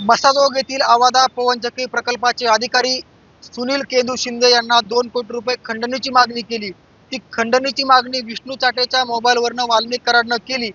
मसाजोग येथील आवादा पवनचक्की प्रकल्पाचे अधिकारी सुनील केंदू शिंदे यांना दोन कोटी रुपये खंडणीची मागणी केली. ती खंडणीची मागणी विष्णू चाटेच्या मोबाईलवरनं वाल्मिक कराडनं केली.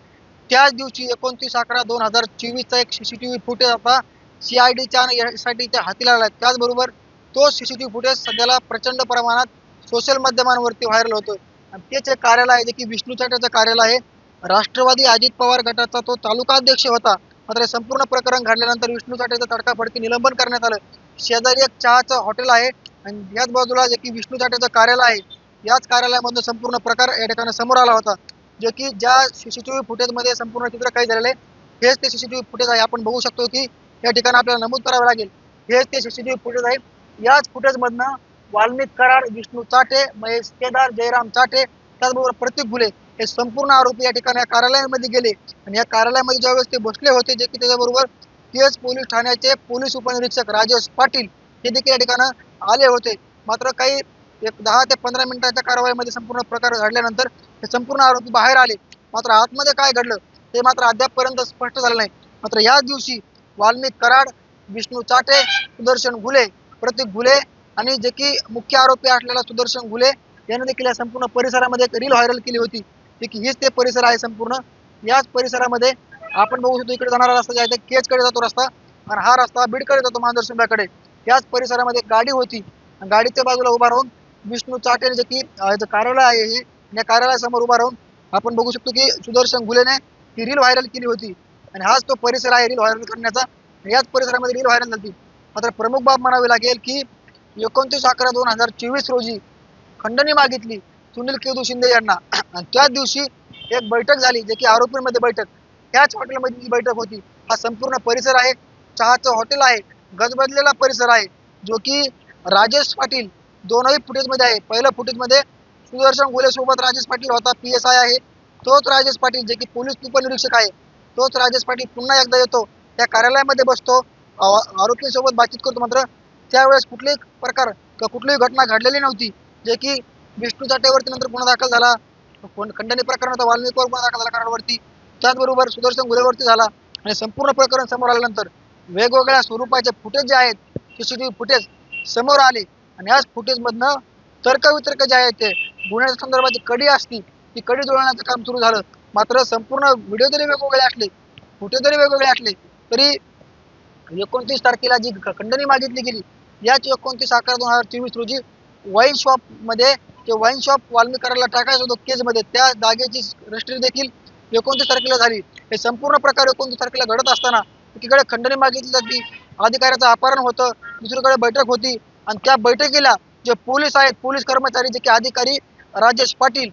त्याच दिवशी एकोणतीस अकरा दोन हजार चोवीसचा एक सी सी फुटेज आता सीआयडीच्या आणि एस आय टीच्या हाती लागला. आहे त्याचबरोबर तो C C T V footage सध्याला प्रचंड प्रमाणात सोशल माध्यमांवरती व्हायरल होतोय. आणि तेच एक कार्यालय आहे जे की विष्णू चाटेचं कार्यालय आहे. राष्ट्रवादी अजित पवार गटाचा तो तालुकाध्यक्ष होता. मात्र हे संपूर्ण प्रकरण घडल्यानंतर विष्णू साठेचं तडकाफडकी निलंबन करण्यात आलं. शेजारी एक चहाचं हॉटेल आहे आणि याच बाजूला जे की विष्णू साठेचं कार्यालय आहे याच कार्यालयामधून संपूर्ण प्रकार या ठिकाणी समोर आला होता. जे की ज्या सीसीटीव्ही फुटेजमध्ये संपूर्ण चित्र काही झालेलं आहे हेच ते सीसीटीव्ही फुटेज आहे. आपण बघू शकतो की या ठिकाणी आपल्याला नमूद करावं लागेल. हेच ते सीसीटीव्ही फुटेज आहे. याच फुटेजमधनं वाल्मिक कराड विष्णू चाटे महेश केदार जयराम चाटे त्याचबरोबर प्रतीक गुले हे संपूर्ण आरोपी या ठिकाणी या कार्यालयामध्ये गेले. आणि या कार्यालयामध्ये ज्यावेळेस ते बसले होते जे की त्याच्याबरोबर केज पोलीस ठाण्याचे पोलीस उपनिरीक्षक राजेश पाटील हे देखील या ठिकाणी आले होते. मात्र काही एक दहा ते पंधरा मिनिटाच्या कारवाईमध्ये संपूर्ण प्रकार घडल्यानंतर हे संपूर्ण आरोपी बाहेर आले. मात्र आतमध्ये काय घडलं ते मात्र अद्यापपर्यंत स्पष्ट झालं नाही. मात्र याच दिवशी वाल्मिक कराड विष्णू चाटे सुदर्शन घुले प्रतीक घुले आणि जे की मुख्य आरोपी असलेला सुदर्शन घुले यांनी देखील या संपूर्ण परिसरामध्ये एक रील व्हायरल केली होती. की हेच ते परिसर आहे संपूर्ण. याच परिसरामध्ये आपण बघू शकतो इकडे जाणारा रस्ता जे आहे ते केजकडे जातो रस्ता आणि हा रस्ता बीडकडे जातो मांजरसुंब्याकडे याच परिसरामध्ये गाडी होती आणि गाडीच्या बाजूला उभा राहून विष्णू चाटे जे की कार्यालय आहे हे या कार्यालयासमोर उभा राहून आपण बघू शकतो की सुदर्शन घुलेने ती रील व्हायरल केली होती. आणि हाच तो परिसर आहे रील व्हायरल करण्याचा. याच परिसरामध्ये रील व्हायरल झाली. मात्र प्रमुख बाब म्हणावी लागेल की एकोणतीस अकरा दोन हजार चोवीस रोजी खंडणी मागितली. सुनील केदू शिंदे यांना. आणि त्याच दिवशी एक बैठक झाली जे की आरोपींमध्ये बैठक. त्याच हॉटेलमध्ये ती बैठक होती हा संपूर्ण परिसर आहे. चहाचं हॉटेल आहे गजबजलेला परिसर आहे जो की राजेश पाटील दोनही फुटेजमध्ये आहे. पहिल्या फुटेजमध्ये सुदर्शन गोलेसोबत राजेश पाटील होता पी एस आय आहे. तोच राजेश पाटील जे की पोलीस उपनिरीक्षक आहे. तोच राजेश पाटील पुन्हा एकदा येतो त्या कार्यालयामध्ये बसतो. आरोपींसोबत बातचीत करतो मात्र त्यावेळेस कुठलीही प्रकार किंवा कुठलीही घटना घडलेली नव्हती जे की विष्णू जाटेवरती नंतर गुन्हा दाखल झाला. कोण- खंडणी प्रकरण होता वाल्मिकवर गुन्हा दाखल झाला कराडवरती त्याचबरोबर सुदर्शन गुरेवरती झाला. आणि संपूर्ण प्रकरण समोर आल्यानंतर वेगवेगळ्या स्वरूपाचे फुटेज जे आहेत सीसीटीव्ही फुटेज समोर आले. आणि याच फुटेजमधनं तर्कवितर्क जे आहे ते गुन्ह्याच्या संदर्भाची कडी असती ती कडी जुळवण्याचं काम सुरू झालं. मात्र संपूर्ण व्हिडिओ जरी वेगवेगळे असले फुटे जरी वेगवेगळे असले तरी एकोणतीस तारखेला जी खंडणी मागितली गेली याच एकोणतीस अकरा दोन हजार चोवीस रोजी वाईन शॉपमध्ये ते वाईन शॉप वाल्मीकराला टाकायचं होतं केजमध्ये. त्या जागेची रजिस्ट्री देखील एकोणतीस तारखेला झाली. हे संपूर्ण प्रकार एकोणतीस तारखेला घडत असताना एकीकडे खंडणी मागितली जाती अधिकाऱ्याचं अपहरण होतं दुसरीकडे बैठक होती. आणि त्या बैठकीला जे पोलीस आहेत पोलीस कर्मचारी जे की अधिकारी Rajesh Patil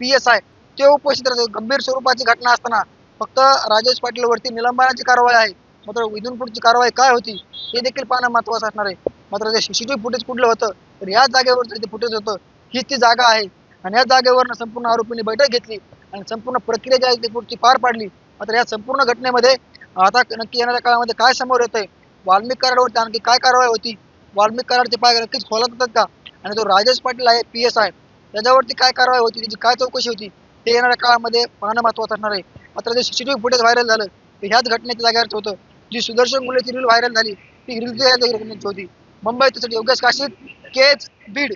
P S I ते उपस्थित राहते गंभीर स्वरूपाची घटना असताना फक्त राजेश पाटीलवरती निलंबनाची कारवाई आहे. मात्र इथून कारवाई काय होती हे देखील पाहणं महत्वाचं असणार आहे. मात्र ते सीसीटीव्ही फुटेज कुठलं होतं तर याच जागेवर ते फुटेज होतं. हीच ती जागा आहे. आणि या जागेवरनं संपूर्ण आरोपींनी बैठक घेतली आणि संपूर्ण प्रक्रिया जी आहे ती पुढची पार पाडली. मात्र या संपूर्ण घटनेमध्ये आता नक्की येणाऱ्या काळामध्ये काय समोर येतंय? वाल्मिक कराडवरती आणखी काय कारवाई होती? वाल्मिक कराडचे पाय नक्कीच खोलात होतात का? आणि तो राजेश पाटील आहे पी एस आय त्याच्यावरती काय कारवाई होती? त्याची काय चौकशी होती? ते येणाऱ्या काळामध्ये पाहणं महत्वाचं असणार आहे. मात्र जे सीसीटीव्ही फुटेज व्हायरल झालं ते ह्याच घटनेच्या जागेवरच होतं. जी सुदर्शन मुलेची रील व्हायरल झाली ती रील घटनेची होती. मुंबई त्यासाठी योगेश काशीद केज बीड